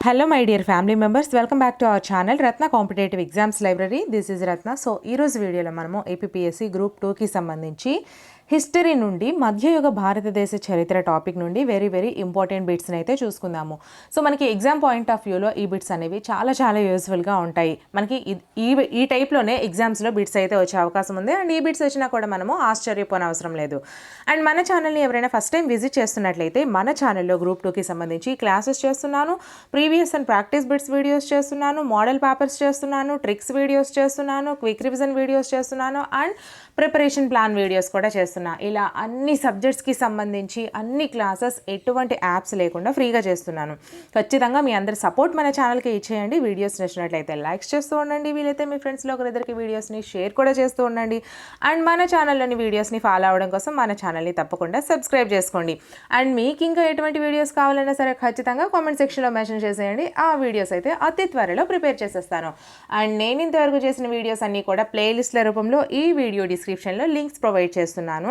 Hello my dear family members welcome back to our channel Ratna competitive exams library this is Ratna so ఈరోజు వీడియోలో మనము APSC group టూకి సంబంధించి history నుండి మధ్యయుగ భారతదేశ చరిత్ర టాపిక్ నుండి వెరీ వెరీ ఇంపార్టెంట్ బిట్స్ని అయితే చూసుకుందాము. సో మనకి ఎగ్జామ్ పాయింట్ ఆఫ్ వ్యూలో ఈ బిట్స్ అనేవి చాలా చాలా యూస్ఫుల్గా ఉంటాయి. మనకి ఈ ఈ టైప్లోనే ఎగ్జామ్స్లో బిట్స్ అయితే వచ్చే అవకాశం ఉంది. అండ్ ఈ బిట్స్ వచ్చినా కూడా మనము ఆశ్చర్యపోనవసరం లేదు. అండ్ మన ఛానల్ని ఎవరైనా ఫస్ట్ టైం విజిట్ చేస్తున్నట్లయితే మన ఛానల్లో గ్రూప్ టూకి సంబంధించి క్లాసెస్ చేస్తున్నాను. Previous and practice bits videos చేస్తున్నాను. మోడల్ పేపర్స్ చేస్తున్నాను. ట్రిక్స్ వీడియోస్ చేస్తున్నాను. క్విక్ రివిజన్ వీడియోస్ చేస్తున్నాను. అండ్ ప్రిపరేషన్ ప్లాన్ వీడియోస్ కూడా చేస్తున్నాను. చేస్తున్నా. ఇలా అన్ని సబ్జెక్ట్స్కి సంబంధించి అన్ని క్లాసెస్ ఎటువంటి యాప్స్ లేకుండా ఫ్రీగా చేస్తున్నాను. ఖచ్చితంగా మీ అందరి సపోర్ట్ మన ఛానల్కి ఇచ్చేయండి. వీడియోస్ నచ్చినట్లయితే లైక్స్ చేస్తూ ఉండండి. వీలైతే మీ ఫ్రెండ్స్లో ఒకరిద్దరికి వీడియోస్ని షేర్ కూడా చేస్తూ ఉండండి. అండ్ మన ఛానల్లోని వీడియోస్ని ఫాలో అవ్వడం కోసం మన ఛానల్ని తప్పకుండా సబ్స్క్రైబ్ చేసుకోండి. అండ్ మీకు ఇంకా ఎటువంటి వీడియోస్ కావాలన్నా సరే ఖచ్చితంగా కామెంట్ సెక్షన్లో మెన్షన్ చేసేయండి. ఆ వీడియోస్ అయితే అతి త్వరలో ప్రిపేర్ చేసేస్తాను. అండ్ నేను ఇంతవరకు చేసిన వీడియోస్ అన్నీ కూడా ప్లేలిస్ట్ల రూపంలో ఈ వీడియో డిస్క్రిప్షన్లో లింక్స్ ప్రొవైడ్ చేస్తున్నాను.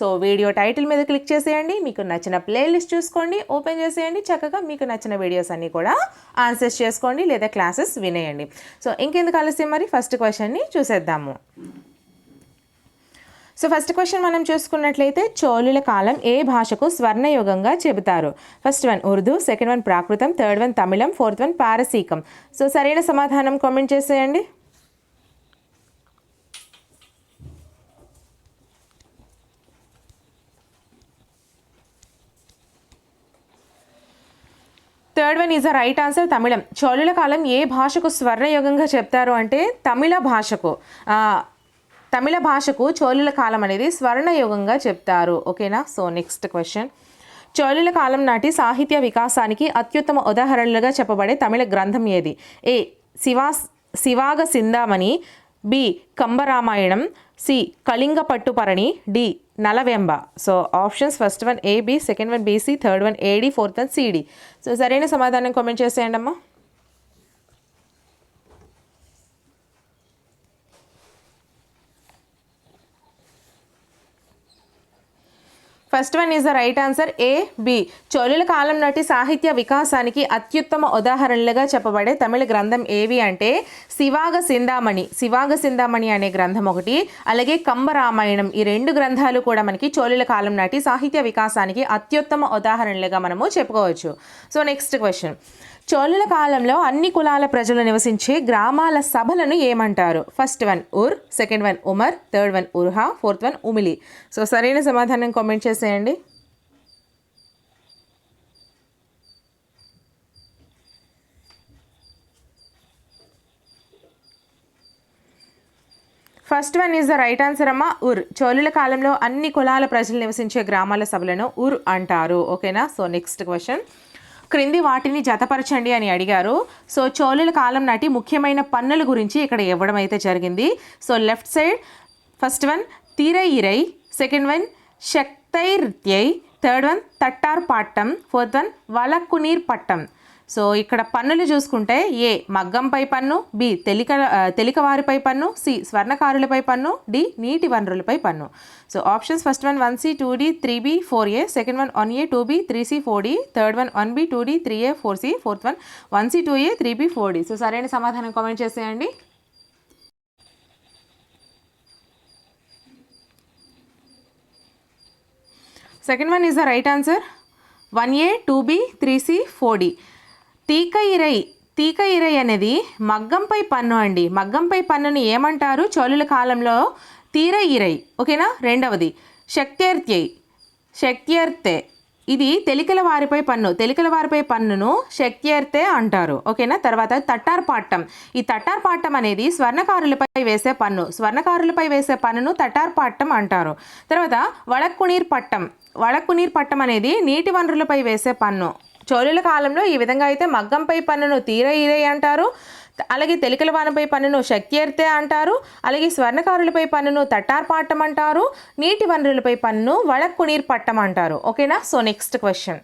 సో వీడియో టైటిల్ మీద క్లిక్ చేసేయండి. మీకు నచ్చిన ప్లేలిస్ట్ చూసుకోండి. ఓపెన్ చేసేయండి. చక్కగా మీకు నచ్చిన వీడియోస్ అన్నీ కూడా ఆన్సర్స్ చేసుకోండి లేదా క్లాసెస్ వినేయండి. సో ఇంకెందుకు ఆలస్యం మరి? ఫస్ట్ క్వశ్చన్ని చూసేద్దాము. సో ఫస్ట్ క్వశ్చన్ మనం చూసుకున్నట్లయితే చోళుల కాలం ఏ భాషకు స్వర్ణయుగంగా చెబుతారు? First one Urdu second one ప్రాకృతం థర్డ్ వన్ తమిళం ఫోర్త్ వన్ పారసీకం. సో సరైన సమాధానం కామెంట్ చేసేయండి. Third one is the right answer తమిళం. చోళుల కాలం ఏ భాషకు స్వర్ణయుగంగా చెప్తారు అంటే తమిళ భాషకు. తమిళ భాషకు చోళుల కాలం అనేది స్వర్ణయుగంగా చెప్తారు. ఓకేనా? సో నెక్స్ట్ క్వశ్చన్ చోళుల కాలం నాటి సాహిత్య వికాసానికి అత్యుత్తమ ఉదాహరణలుగా చెప్పబడే తమిళ గ్రంథం ఏది? A Shiva Sivaga Chintamani. B Kambaramayanam. C Kalinga Pattuparani D Nalavenba. So options first one A B second one B C third one A D fourth one C D so సరైన సమాధానం కామెంట్ చేసేయండి అమ్మా first one is the right answer A B చోళుల కాలం నాటి సాహిత్య వికాసానికి అత్యుత్తమ ఉదాహరణలుగా చెప్పబడే తమిళ గ్రంథం ఏవి అంటే శివాగ సిందామణి. శివాగ సిందామణి అనే గ్రంథం ఒకటి అలాగే కంబరామాయణం. ఈ రెండు గ్రంథాలు కూడా మనకి చోళుల కాలం నాటి సాహిత్య వికాసానికి అత్యుత్తమ ఉదాహరణలుగా మనము చెప్పుకోవచ్చు. సో నెక్స్ట్ క్వశ్చన్ చోళుల కాలంలో అన్ని కులాల ప్రజలు నివసించే గ్రామాల సభలను ఏమంటారు? First one Ur second one Umar third one ఉర్హా ఫోర్త్ వన్ ఉమిలి సో సరైన సమాధానం కామెంట్ చేసేయండి. First one is the right answer అమ్మా. ఉర్ చోళుల కాలంలో అన్ని కులాల ప్రజలు నివసించే గ్రామాల సభలను ఉర్ అంటారు. ఓకేనా సో నెక్స్ట్ క్వశ్చన్ క్రింది వాటిని జతపరచండి అని అడిగారు. సో చోళుల కాలం నాటి ముఖ్యమైన పన్నుల గురించి ఇక్కడ ఇవ్వడం అయితే జరిగింది. So left side first one తీరై ఇరై సెకండ్ వన్ శక్తైర్త్యై థర్డ్ వన్ తట్టార్ పాట్టం ఫోర్త్ వన్ వలక్కునీర్ పట్టం సో ఇక్కడ పన్నులు చూసుకుంటే ఏ మగ్గంపై పన్ను బి తెలిక తెలికవారిపై పన్ను సి స్వర్ణకారులపై పన్ను డి నీటి వనరులపై పన్ను. So options first one one C two D three B four A second one one A two B three C four D third one one B two D three A four C fourth one one C two A three B four D. So సరైన సమాధానం comment చేసేయండి. Second one is the right answer. One A two B three C four D. తీక ఇరై తీక ఇరై అనేది మగ్గంపై పన్ను అండి. మగ్గంపై పన్నుని ఏమంటారు? చోళుల కాలంలో తీర ఇరై ఓకేనా? రెండవది శక్త్యర్థ్యై శక్త్యర్థే. ఇది తెలికల వారిపై పన్ను. తెలికల వారిపై పన్నును శక్త్యర్థే అంటారు ఓకేనా? తర్వాత తట్టార్ పాట్టం ఈ తట్టార్ పాట్టం అనేది స్వర్ణకారులపై వేసే పన్ను. స్వర్ణకారులపై వేసే పన్నును తట్టార్ పాట్టం అంటారు. తర్వాత వడక్కునీర్ పట్టం వడక్కునీర్ పట్టం అనేది నీటి వనరులపై వేసే పన్ను. చోళుల కాలంలో ఈ విధంగా అయితే మగ్గంపై పన్నును తీర ఈరే అంటారు. అలాగే తెలికల వానపై పన్నును శక్త్యర్థే అంటారు. అలాగే స్వర్ణకారులపై పన్నును తట్టార్ పాట్టం అంటారు. నీటి వనరులపై పన్ను వడక్కునీర్ పట్టం అంటారు. ఓకేనా? So next question.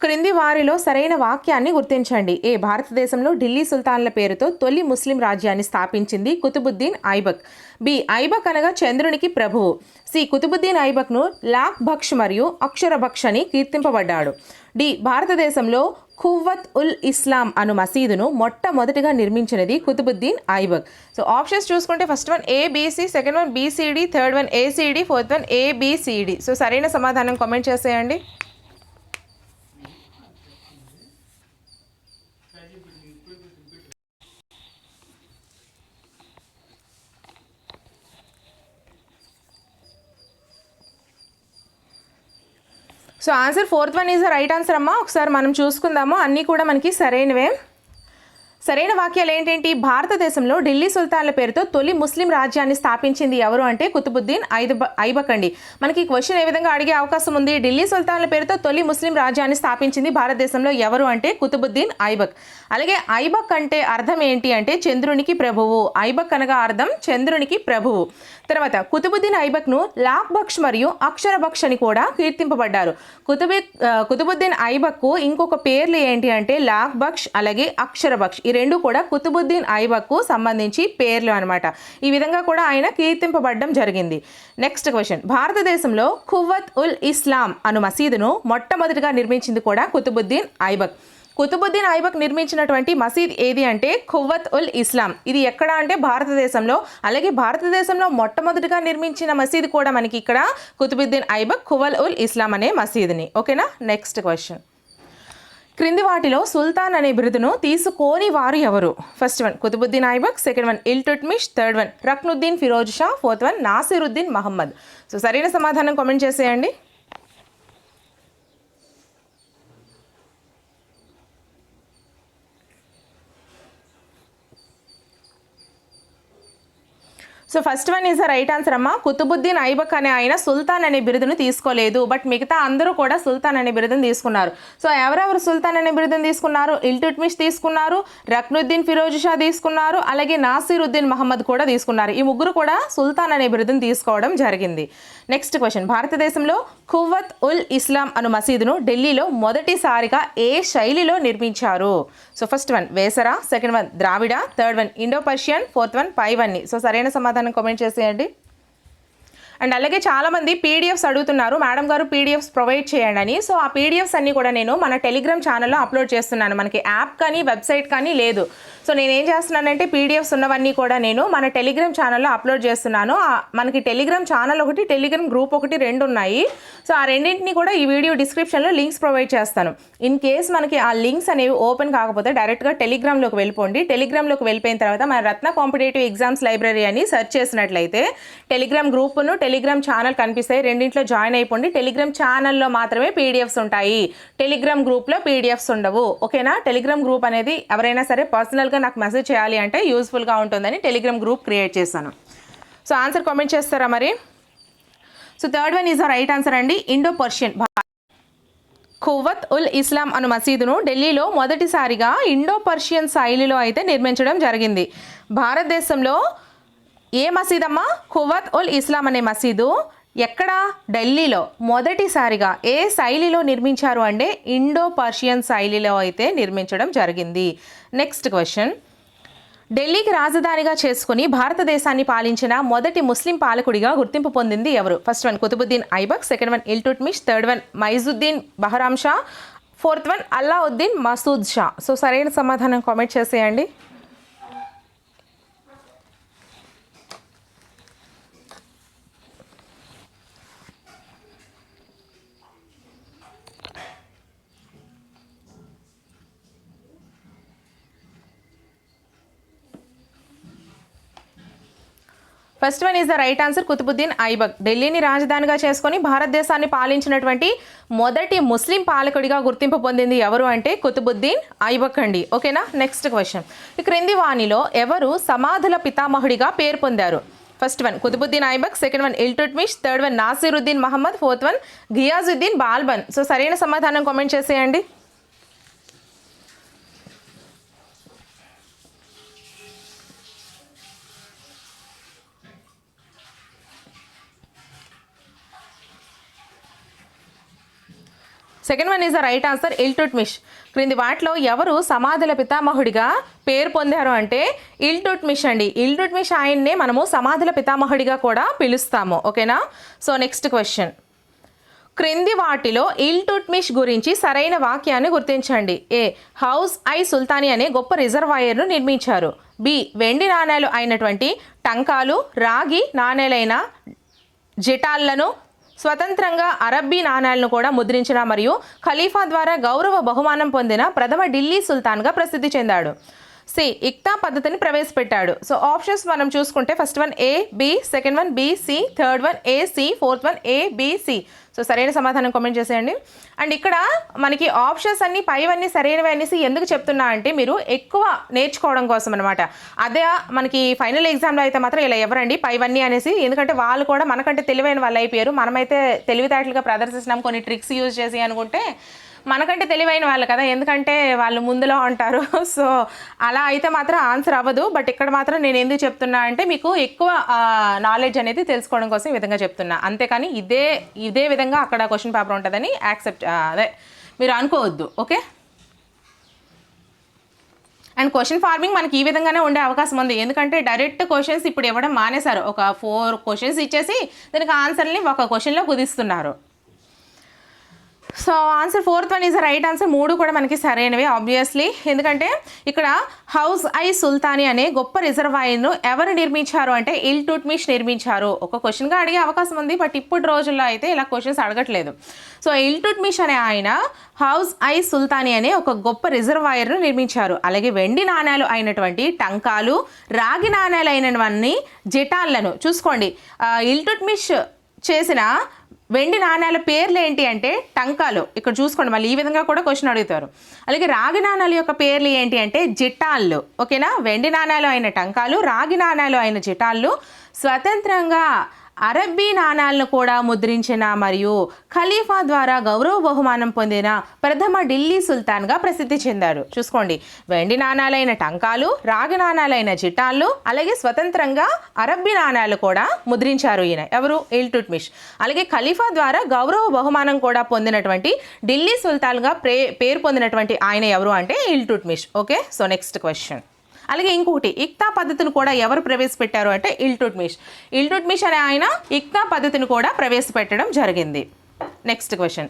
క్రింది వారిలో సరైన వాక్యాన్ని గుర్తించండి. ఏ భారతదేశంలో ఢిల్లీ సుల్తాన్ల పేరుతో తొలి ముస్లిం రాజ్యాన్ని స్థాపించింది కుతుబుద్దీన్ ఐబక్. బి ఐబక్ అనగా చంద్రునికి ప్రభువు. సి కుతుబుద్దీన్ ఐబక్ను లాక్ భక్ష్ మరియు అక్షర భక్ష్ అని కీర్తింపబడ్డాడు. డి భారతదేశంలో ఖువ్వత్ ఉల్ ఇస్లాం అను మసీదును మొట్టమొదటిగా నిర్మించినది కుతుబుద్దీన్ ఐబక్. సో ఆప్షన్స్ చూసుకుంటే first one A B C second one B C D third one A C D fourth one A B C D so సరైన సమాధానం కామెంట్ చేసేయండి. So answer fourth one is right answer అమ్మా. ఒకసారి మనం చూసుకుందాము. అన్నీ కూడా మనకి సరైనవే. సరైన వాక్యాలు ఏంటేంటి? భారతదేశంలో ఢిల్లీ సుల్తాన్ల పేరుతో తొలి ముస్లిం రాజ్యాన్ని స్థాపించింది ఎవరు అంటే కుతుబుద్దీన్ ఐదు ఐబక్ అండి మనకి క్వశ్చన్ ఏ విధంగా అడిగే అవకాశం ఉంది? ఢిల్లీ సుల్తాన్ల పేరుతో తొలి ముస్లిం రాజ్యాన్ని స్థాపించింది భారతదేశంలో ఎవరు అంటే కుతుబుద్దీన్ ఐబక్. అలాగే ఐబక్ అంటే అర్థం ఏంటి అంటే చంద్రునికి ప్రభువు. ఐబక్ అనగా అర్థం చంద్రునికి ప్రభువు. తర్వాత కుతుబుద్దీన్ ఐబక్ను లాక్ బక్ష్ మరియు అక్షర బక్ష్ అని కూడా కీర్తింపబడ్డారు. కుతుబి కుతుబుద్దీన్ ఐబక్కు ఇంకొక పేర్లు ఏంటి అంటే లాక్ బక్ష్ అలాగే అక్షర బక్ష్ రెండు కూడా కుతుబుద్దీన్ ఐబక్కు సంబంధించి పేర్లు అనమాట ఈ విధంగా కూడా ఆయన కీర్తింపబడడం జరిగింది. నెక్స్ట్ క్వశ్చన్ భారతదేశంలో ఖువ్వత్ ఉల్ ఇస్లాం అను మసీదును మొట్టమొదటిగా నిర్మించింది కూడా కుతుబుద్దీన్ ఐబక్. కుతుబుద్దీన్ ఐబక్ నిర్మించినటువంటి మసీద్ ఏది అంటే ఖువత్ ఉల్ ఇస్లాం. ఇది ఎక్కడ అంటే భారతదేశంలో అలాగే భారతదేశంలో మొట్టమొదటిగా నిర్మించిన మసీద్ కూడా మనకి ఇక్కడ కుతుబుద్దీన్ ఐబక్ ఖువల్ ఉల్ ఇస్లాం అనే మసీదుని. ఓకేనా నెక్స్ట్ క్వశ్చన్ క్రింది వాటిలో సుల్తాన్ అనే బిరుదును తీసుకోని వారు ఎవరు? First one Qutbuddin Aibak second one Iltutmish third one Ruknuddin Firoz Shah fourth one Nasiruddin Mahmud so సరైన సమాధానం కామెంట్ చేసేయండి. So first one is the right answer అమ్మ. కుతుబుద్దీన్ ఐబక్ అనే ఆయన సుల్తాన్ అనే బిరుదును తీసుకోలేదు. బట్ మిగతా అందరూ కూడా సుల్తాన్ అనే బిరుదును తీసుకున్నారు. సో ఎవరెవరు సుల్తాన్ అనే బిరుదును తీసుకున్నారు? ఇల్టుట్మిష్ తీసుకున్నారు రక్నుద్దీన్ ఫిరోజ్ షా తీసుకున్నారు అలాగే నాసిరుద్దీన్ మహమ్మద్ కూడా తీసుకున్నారు. ఈ ముగ్గురు కూడా సుల్తాన్ అనే బిరుదును తీసుకోవడం జరిగింది. నెక్స్ట్ క్వశ్చన్ భారతదేశంలో ఖువత్ ఉల్ ఇస్లాం అను మసీదును ఢిల్లీలో మొదటిసారిగా ఏ శైలిలో నిర్మించారు? So first one Vesara second one Dravida third one Indo Persian fourth one పైవన్ని. So సరైన సమాధానం కామెంట్ చేసేయండి. అండ్ అలాగే చాలామంది పీడిఎఫ్స్ అడుగుతున్నారు మేడం గారు పీడిఎఫ్స్ ప్రొవైడ్ చేయండి అని. సో ఆ పీడిఎఫ్స్ అన్నీ కూడా నేను మన టెలిగ్రామ్ ఛానల్లో అప్లోడ్ చేస్తున్నాను. మనకి యాప్ కానీ వెబ్సైట్ కానీ లేదు. సో నేను ఏం చేస్తున్నానంటే పీడిఎఫ్స్ ఉన్నవన్నీ కూడా నేను మన టెలిగ్రామ్ ఛానల్లో అప్లోడ్ చేస్తున్నాను. మనకి టెలిగ్రామ్ ఛానల్ ఒకటి టెలిగ్రామ్ గ్రూప్ ఒకటి రెండు ఉన్నాయి. సో ఆ రెండింటిని కూడా ఈ వీడియో డిస్క్రిప్షన్లో లింక్స్ ప్రొవైడ్ చేస్తాను. ఇన్ కేస్ మనకి ఆ లింక్స్ అనేవి ఓపెన్ కాకపోతే డైరెక్ట్గా టెలిగ్రామ్లోకి వెళ్ళిపోండి. టెలిగ్రామ్లోకి వెళ్ళిపోయిన తర్వాత మన రత్న కాంపిటేటివ్ ఎగ్జామ్స్ లైబ్రరీ అని సెర్చ్ చేసినట్లయితే టెలిగ్రామ్ గ్రూప్ను టెలిగ్రామ్ ఛానల్ కనిపిస్తాయి. రెండింటిలో జాయిన్ అయిపోండి. టెలిగ్రామ్ ఛానల్లో మాత్రమే పీడిఎఫ్స్ ఉంటాయి. టెలిగ్రామ్ గ్రూప్లో పీడిఎఫ్స్ ఉండవు. ఓకేనా? టెలిగ్రామ్ గ్రూప్ అనేది ఎవరైనా సరే పర్సనల్గా నాకు మెసేజ్ చేయాలి అంటే యూస్ఫుల్గా ఉంటుందని టెలిగ్రామ్ గ్రూప్ క్రియేట్ చేశాను. సో ఆన్సర్ కామెంట్ చేస్తారా మరి? So third one is the right answer అండి. ఇండో పర్షియన్ ఖువ్వత్ ఉల్ ఇస్లాం అను మసీదును ఢిల్లీలో మొదటిసారిగా ఇండో పర్షియన్ శైలిలో అయితే నిర్మించడం జరిగింది. భారతదేశంలో ఏ మసీద్ అమ్మా ఉల్ ఇస్లాం అనే మసీదు ఎక్కడ? ఢిల్లీలో. మొదటిసారిగా ఏ శైలిలో నిర్మించారు అంటే ఇండో పర్షియన్ శైలిలో అయితే నిర్మించడం జరిగింది. Next question. ఢిల్లీకి రాజధానిగా చేసుకుని భారతదేశాన్ని పాలించిన మొదటి ముస్లిం పాలకుడిగా గుర్తింపు పొందింది ఎవరు? First one Qutbuddin Aibak second one Iltutmish third one Muizuddin Bahram Shah fourth one Alauddin Masud Shah. So సరైన సమాధానం కామెంట్ చేసేయండి. First one is the right answer Qutbuddin Aibak ఢిల్లీని రాజధానిగా చేసుకుని భారతదేశాన్ని పాలించినటువంటి మొదటి ముస్లిం పాలకుడిగా గుర్తింపు పొందింది ఎవరు అంటే కుతుబుద్దీన్ ఐబక్ అండి. ఓకేనా? నెక్స్ట్ క్వశ్చన్ ఈ క్రింది వాణిలో ఎవరు సమాధుల పితామహుడిగా పేరు పొందారు? First one Qutbuddin Aibak second one Iltutmish third one Nasiruddin Mahmud fourth one Ghiyasuddin Balban so సరైన సమాధానం కామెంట్ చేసేయండి. Second one is the right answer Iltutmish క్రింది వాటిలో ఎవరు సమాధుల పితామహుడిగా పేరు పొందారు అంటే ఇల్టుట్మిష్ అండి. ఇల్టుట్మిష్ ఆయన్నే మనము సమాధుల పితామహుడిగా కూడా పిలుస్తాము. ఓకేనా? సో నెక్స్ట్ క్వశ్చన్ క్రింది వాటిలో ఇల్టుట్మిష్ గురించి సరైన వాక్యాన్ని గుర్తించండి. ఏ హౌస్ ఐ సుల్తానీ అనే గొప్ప రిజర్వాయర్ను నిర్మించారు. బి వెండి నాణేలు అయినటువంటి టంకాలు రాగి నాణేలైన జిటాళ్ళను స్వతంత్రంగా అరబ్బీ నాణాలను కూడా ముద్రించిన మరియు ఖలీఫా ద్వారా గౌరవ బహుమానం పొందిన ప్రథమ ఢిల్లీ సుల్తాన్గా ప్రసిద్ధి చెందాడు. సి. ఇక్తా పద్ధతిని ప్రవేశపెట్టాడు. సో ఆప్షన్స్ మనం చూసుకుంటే first one A B second one B C third one A C fourth one A B C. So సరైన సమాధానం కామెంట్ చేసేయండి. అండ్ ఇక్కడ మనకి ఆప్షన్స్ అన్ని పైవన్నీ సరైనవి అనేసి ఎందుకు చెప్తున్నా అంటే మీరు ఎక్కువ నేర్చుకోవడం కోసం అనమాట అదే మనకి ఫైనల్ ఎగ్జామ్లో అయితే మాత్రం ఇలా ఎవరండి పైవన్నీ అనేసి. ఎందుకంటే వాళ్ళు కూడా మనకంటే తెలివైన వాళ్ళు అయిపోయారు. మనమైతే తెలివితేటలుగా ప్రదర్శిస్తున్నాం కొన్ని ట్రిక్స్ యూజ్ చేసి అనుకుంటే మనకంటే తెలివైన వాళ్ళు కదా ఎందుకంటే వాళ్ళు ముందులో ఉంటారు. సో అలా అయితే మాత్రం ఆన్సర్ అవ్వదు. బట్ ఇక్కడ మాత్రం నేను ఎందుకు చెప్తున్నా అంటే మీకు ఎక్కువ నాలెడ్జ్ అనేది తెలుసుకోవడం కోసం ఈ విధంగా చెప్తున్నా. అంతేకాని ఇదే ఇదే విధంగా అక్కడ క్వశ్చన్ పేపర్ ఉంటుందని యాక్సెప్ట్ అదే మీరు అనుకోవద్దు. ఓకే అండ్ క్వశ్చన్ ఫార్మింగ్ మనకి ఈ విధంగానే ఉండే అవకాశం ఉంది. ఎందుకంటే డైరెక్ట్ క్వశ్చన్స్ ఇప్పుడు ఇవ్వడం మానేశారు. ఒక ఫోర్ క్వశ్చన్స్ ఇచ్చేసి దానికి ఆన్సర్ని ఒక క్వశ్చన్లో కుదిస్తున్నారు. So answer fourth one is right answer మూడు కూడా మనకి సరైనవి ఆబ్వియస్లీ ఎందుకంటే ఇక్కడ హౌస్ ఐ సుల్తానీ అనే గొప్ప రిజర్వాయర్ను ఎవరు నిర్మించారు అంటే ఇల్ టుట్మిష్ నిర్మించారు. ఒక క్వశ్చన్గా అడిగే అవకాశం ఉంది బట్ ఇప్పుడు రోజుల్లో అయితే ఇలా క్వశ్చన్స్ అడగట్లేదు. సో ఇల్ టుట్మిష్ అనే ఆయన హౌస్ ఐ సుల్తానీ అనే ఒక గొప్ప రిజర్వాయర్ను నిర్మించారు. అలాగే వెండి నాణ్యాలు అయినటువంటి టంకాలు రాగి నాణ్యాలు అయినవన్నీ జిటాళ్ళను చూసుకోండి ఇల్టుట్మిష్ చేసిన వెండి నాణ్యాల పేర్లు ఏంటి అంటే టంకాలు. ఇక్కడ చూసుకోండి మళ్ళీ ఈ విధంగా కూడా క్వశ్చన్ అడుగుతారు. అలాగే రాగి నాణ్యాల యొక్క పేర్లు ఏంటి అంటే జిటాళ్ళు ఓకేనా? వెండి నాణ్యాలు అయిన టంకాలు రాగి నాణ్యాలు అయిన జిటాళ్ళు స్వతంత్రంగా అరబ్బీ నాణాలను కూడా ముద్రించిన మరియు ఖలీఫా ద్వారా గౌరవ బహుమానం పొందిన ప్రథమ ఢిల్లీ సుల్తాన్గా ప్రసిద్ధి చెందారు. చూసుకోండి. వెండి నాణాలైన టంకాలు రాగి నాణాలైన జిటాళ్ళు అలాగే స్వతంత్రంగా అరబ్బీ నాణాలు కూడా ముద్రించారు ఈయన. ఎవరు? ఇల్టుట్మిష్ అలాగే ఖలీఫా ద్వారా గౌరవ బహుమానం కూడా పొందినటువంటి ఢిల్లీ సుల్తాన్గా ప్రే పేరు పొందినటువంటి ఆయన ఎవరు అంటే Iltutmish okay? So next question. అలాగే ఇంకొకటి ఇక్తా పద్ధతిని కూడా ఎవరు ప్రవేశపెట్టారు అంటే ఇల్టుట్మిష్ ఇల్టుట్మిష్ అనే ఆయన ఇక్తా పద్ధతిని కూడా ప్రవేశపెట్టడం జరిగింది. నెక్స్ట్ క్వశ్చన్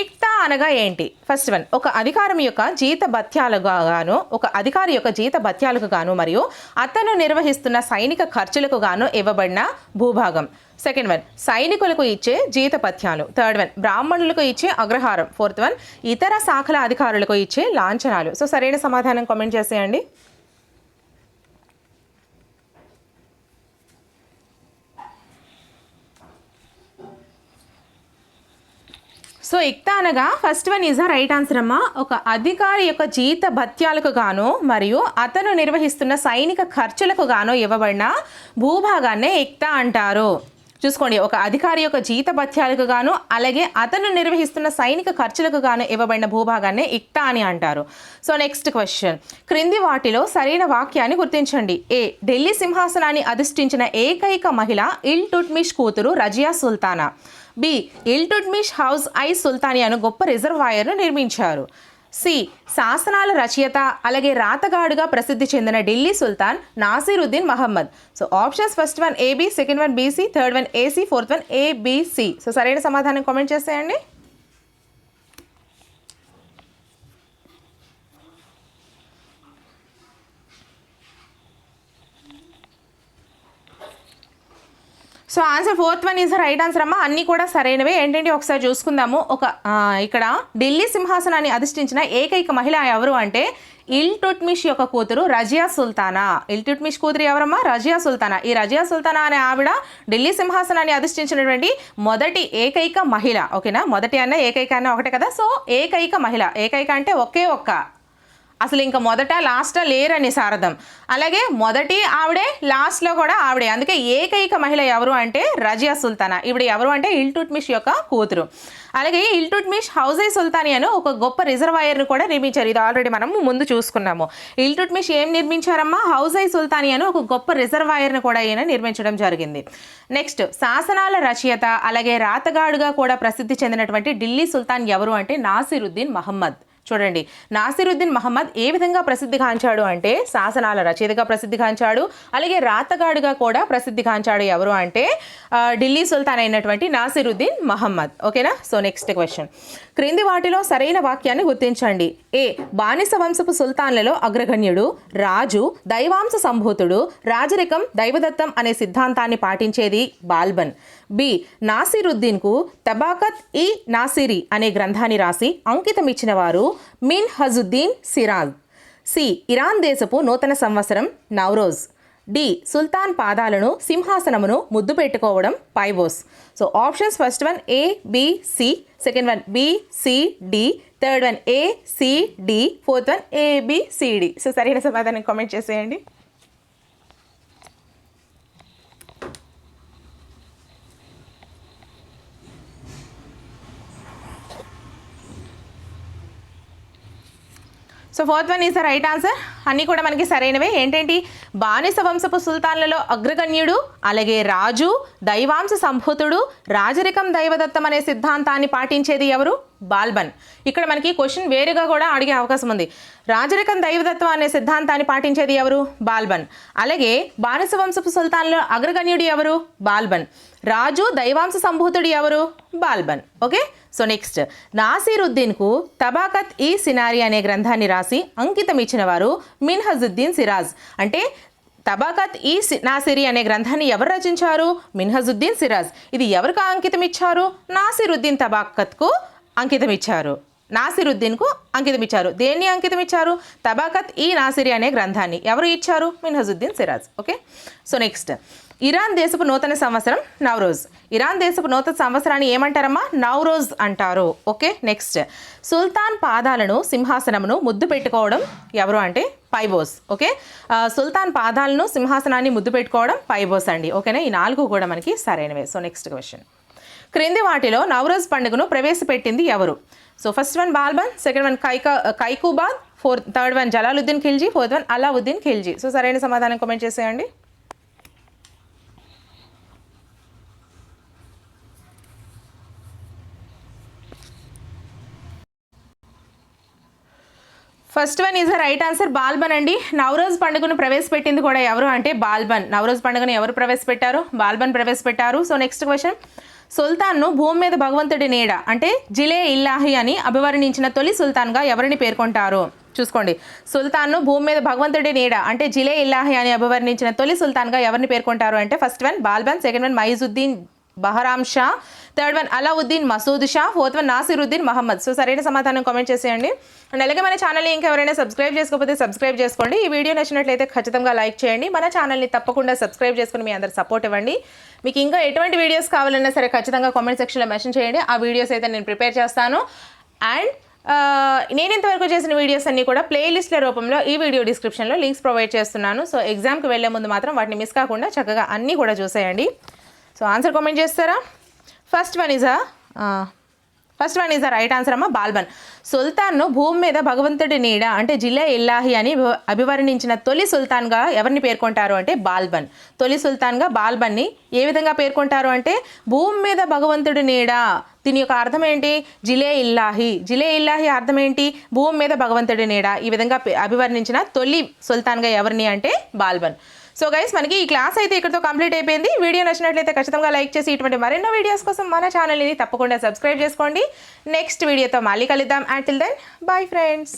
ఇక్తా అనగా ఏంటి? ఫస్ట్ వన్ ఒక అధికారం యొక్క జీత భత్యాలుగా గాను ఒక అధికారి యొక్క జీత భత్యాలకు గాను మరియు అతను నిర్వహిస్తున్న సైనిక ఖర్చులకు గాను ఇవ్వబడిన భూభాగం. సెకండ్ వన్ సైనికులకు ఇచ్చే జీతపత్యాలు థర్డ్ వన్ బ్రాహ్మణులకు ఇచ్చే అగ్రహారం. ఫోర్త్ వన్ ఇతర శాఖల అధికారులకు ఇచ్చే లాంఛనాలు. సో సరైన సమాధానం కామెంట్ చేసేయండి. సో ఇక్తా అనగా first one is right answer అమ్మా. ఒక అధికారి యొక్క జీత భత్యాలకు గాను మరియు అతను నిర్వహిస్తున్న సైనిక ఖర్చులకు గాను ఇవ్వబడిన భూభాగాన్నే ఇక్తా అంటారు. చూసుకోండి ఒక అధికారి యొక్క జీత భత్యాలకు గాను అలాగే అతను నిర్వహిస్తున్న సైనిక ఖర్చులకు గాను ఇవ్వబడిన భూభాగాన్నే ఇక్తా అని అంటారు. సో నెక్స్ట్ క్వశ్చన్ క్రింది వాటిలో సరైన వాక్యాన్ని గుర్తించండి. ఏ ఢిల్లీ సింహాసనాన్ని అధిష్ఠించిన ఏకైక మహిళ ఇల్ టుట్మిష్ కూతురు Razia Sultana. B Iltutmish house I సుల్తానియాను గొప్ప రిజర్వాయర్ను నిర్మించారు. సి శాసనాల రచయిత అలాగే రాతగాడుగా ప్రసిద్ధి చెందిన ఢిల్లీ సుల్తాన్ Nasiruddin Mahmud. So options first one A B second one B C third one A C fourth one A B C so సరైన సమాధానం కామెంట్ చేసేయండి. So answer fourth one is right answer అమ్మా. అన్నీ కూడా సరైనవే. ఏంటంటే ఒకసారి చూసుకుందాము. ఒక ఇక్కడ ఢిల్లీ సింహాసనాన్ని అధిష్ఠించిన ఏకైక మహిళ ఎవరు అంటే ఇల్ టుట్మిష్ యొక్క కూతురు రజియా సుల్తానా. ఇల్ టుట్మిష్ కూతురు ఎవరమ్మా? రజియా సుల్తానా. ఈ రజియా సుల్తానా అనే ఆవిడ ఢిల్లీ సింహాసనాన్ని అధిష్ఠించినటువంటి మొదటి ఏకైక మహిళ. ఓకేనా? మొదటి అన్న ఏకైక అన్న ఒకటే కదా? సో ఏకైక మహిళ. ఏకైక అంటే ఒకే ఒక్క. అసలు ఇంకా మొదట లాస్ట్ లేరని సారథం. అలాగే మొదటి ఆవిడే లాస్ట్లో కూడా ఆవిడే. అందుకే ఏకైక మహిళ ఎవరు అంటే రజియా సుల్తానా. ఇవిడ ఎవరు అంటే ఇల్టుట్మిష్ యొక్క కూతురు. అలాగే ఇల్టుట్మిష్ హౌజై సుల్తానియాను ఒక గొప్ప రిజర్వాయర్ను కూడా నిర్మించారు. ఇది ఆల్రెడీ మనం ముందు చూసుకున్నాము. ఇల్టుట్మిష్ ఏం నిర్మించారమ్మా? హౌజై సుల్తానియాను ఒక గొప్ప రిజర్వాయర్ను కూడా ఈయన నిర్మించడం జరిగింది. నెక్స్ట్ శాసనాల రచయిత అలాగే రాతగాడుగా కూడా ప్రసిద్ధి చెందినటువంటి ఢిల్లీ సుల్తాన్ ఎవరు అంటే నాసిరుద్దీన్ మహమ్మద్. చూడండి నాసిరుద్దీన్ మహమ్మద్ ఏ విధంగా ప్రసిద్ధిగాంచాడు అంటే శాసనాల రచయితగా ప్రసిద్ధిగాంచాడు అలాగే రాతగాడుగా కూడా ప్రసిద్ధిగాంచాడు ఎవరు అంటే ఢిల్లీ సుల్తాన్ అయినటువంటి నాసిరుద్దీన్ మహమ్మద్. ఓకేనా? సో నెక్స్ట్ క్వశ్చన్ క్రింది వాటిలో సరైన వాక్యాన్ని గుర్తించండి. ఏ బానిస వంశపు సుల్తాన్లలో అగ్రగణ్యుడు రాజు దైవాంశ సంభూతుడు రాజరికం దైవదత్తం అనే సిద్ధాంతాన్ని పాటించేది బాల్బన్. బి. నాసిరుద్దీన్కు తబాకత్ ఈ నాసిరి అనే గ్రంథాన్ని రాసి అంకితం ఇచ్చిన వారు Minhajuddin Siraj. C. Iran దేశపు నూతన సంవత్సరం నవరోజ్ డి. సుల్తాన్ పాదాలను సింహాసనమును ముద్దు పెట్టుకోవడం paibos. So options first one A B C second one B C D third one A C D fourth one A B C D so సరైన సమాధానం కామెంట్ చేసేయండి. So fourth one is the right answer అన్నీ కూడా మనకి సరైనవే. ఏంటంటే? బానిస వంశపు సుల్తాన్లలో అగ్రగణ్యుడు అలాగే రాజు దైవాంశ సంభూతుడు రాజరికం దైవదత్తం అనే సిద్ధాంతాన్ని పాటించేది ఎవరు? బాల్బన్. ఇక్కడ మనకి క్వశ్చన్ వేరుగా కూడా అడిగే అవకాశం ఉంది. రాజరికం దైవదత్వం అనే సిద్ధాంతాన్ని పాటించేది ఎవరు? బాల్బన్. అలాగే బానిస వంశపు సుల్తాన్లో అగ్రగణ్యుడు ఎవరు? బాల్బన్. రాజు దైవాంశ సంభూతుడు ఎవరు? Balban. Okay? So next. నాసిరుద్దీన్కు Tabaqat ఈ సినారి అనే గ్రంథాన్ని రాసి అంకితం ఇచ్చిన వారు మిన్హజుద్దీన్ సిరాజ్. అంటే తబాకత్ ఈ సి- నాసిరి అనే గ్రంథాన్ని ఎవరు రచించారు? మిన్హజుద్దీన్ సిరాజ్. ఇది ఎవరికి అంకితం ఇచ్చారు? నాసిరుద్దీన్ తబాకత్కు అంకితం ఇచ్చారు నాసిరుద్దీన్కు అంకితం ఇచ్చారు దేన్ని అంకితం ఇచ్చారు తబాకత్ ఈ నాసిరి అనే గ్రంథాన్ని. ఎవరు ఇచ్చారు? Minhajuddin Siraj. Okay? So next. Iran దేశపు నూతన సంవత్సరం నవరోజ్. ఇరాన్ దేశపు నూతన సంవత్సరాన్ని ఏమంటారమ్మా? నవరోజ్ అంటారు. ఓకే? నెక్స్ట్. సుల్తాన్ పాదాలను సింహాసనమును ముద్దు పెట్టుకోవడం ఎవరు అంటే? పైబోస్. ఓకే? సుల్తాన్ పాదాలను సింహాసనాన్ని ముద్దు పెట్టుకోవడం పైబోస్ అండి. ఓకేనా? ఈ నాలుగు కూడా మనకి సరైనవే. So next question. క్రింది వాటిలో నవరోజ్ పండుగను ప్రవేశపెట్టింది ఎవరు? So first one Balban second one కైకా Kaiqubad fourth third one Jalaluddin Khilji fourth one Alauddin Khilji. So సరైన సమాధానం కామెంట్ చేసేయండి. First one is right answer Balban అండి. నవరోజ్ పండుగను ప్రవేశపెట్టింది కూడా ఎవరు అంటే బాల్బన్. నవరోజ్ పండుగను ఎవరు ప్రవేశపెట్టారు? బాల్బన్ ప్రవేశపెట్టారు. సో నెక్స్ట్ క్వశ్చన్ సుల్తాన్ను భూమి మీద భగవంతుడి నీడ అంటే జిలే ఇల్లాహి అని అభివర్ణించిన తొలి సుల్తాన్గా ఎవరిని పేర్కొంటారు? చూసుకోండి. సుల్తాన్ను భూమి మీద భగవంతుడి నీడ అంటే జిలే ఇల్లాహి అని అభివర్ణించిన తొలి సుల్తాన్గా ఎవరిని పేర్కొంటారు అంటే first one Balban second one Muizuddin Bahram Shah third one Alauddin Masud Shah fourth one Nasiruddin Mahmud. So సరైన సమాధానం కామెంట్ చేసేయండి. అండ్ అలాగే మన ఛానల్ని ఇంకెవరైనా సబ్స్క్రైబ్ చేసుకోకపోతే సబ్స్క్రైబ్ చేసుకోండి. ఈ వీడియో నచ్చినట్లయితే ఖచ్చితంగా లైక్ చేయండి. మన ఛానల్ని తప్పకుండా సబ్స్క్రైబ్ చేసుకుని మీ అందరు సపోర్ట్ ఇవ్వండి. మీకు ఇంకా ఎటువంటి వీడియోస్ కావాలన్నా సరే ఖచ్చితంగా కామెంట్ సెక్షన్లో మెన్షన్ చేయండి. ఆ వీడియోస్ అయితే నేను ప్రిపేర్ చేస్తాను. అండ్ నేను ఇంతవరకు చేసిన వీడియోస్ అన్నీ కూడా ప్లేలిస్ట్ల రూపంలో ఈ వీడియో డిస్క్రిప్షన్లో లింక్స్ ప్రొవైడ్ చేస్తున్నాను. సో ఎగ్జామ్కి వెళ్ళే ముందు మాత్రం వాటిని మిస్ కాకుండా చక్కగా అన్నీ కూడా చూసేయండి. సో ఆన్సర్ కామెంట్ చేస్తారా? First one is first one is the right answer అమ్మ బాల్బన్. సుల్తాన్ను భూమి మీద భగవంతుడి నీడ అంటే జిల్లా ఇల్లాహి అని అభివర్ణించిన తొలి సుల్తాన్గా ఎవరిని పేర్కొంటారు అంటే బాల్బన్. తొలి సుల్తాన్గా బాల్బన్ని ఏ విధంగా పేర్కొంటారు అంటే భూమి మీద భగవంతుడి నీడ. దీని యొక్క అర్థం ఏంటి? జిలే ఇల్లాహి. జిలే ఇల్లాహి అర్థం ఏంటి? భూమి మీద భగవంతుడి నీడ. ఈ విధంగా పే- అభివర్ణించిన తొలి సుల్తాన్గా ఎవరిని అంటే బాల్బన్. సో గైస్ మనకి ఈ క్లాస్ అయితే ఇక్కడతో కంప్లీట్ అయిపోయింది. వీడియో నచ్చినట్లయితే ఖచ్చితంగా లైక్ చేసి ఇటువంటి మరెన్నో వీడియోస్ కోసం మన ఛానల్ని తప్పకుండా సబ్స్క్రైబ్ చేసుకోండి. నెక్స్ట్ వీడియోతో మళ్ళీ కలుద్దాం. Until then bye friends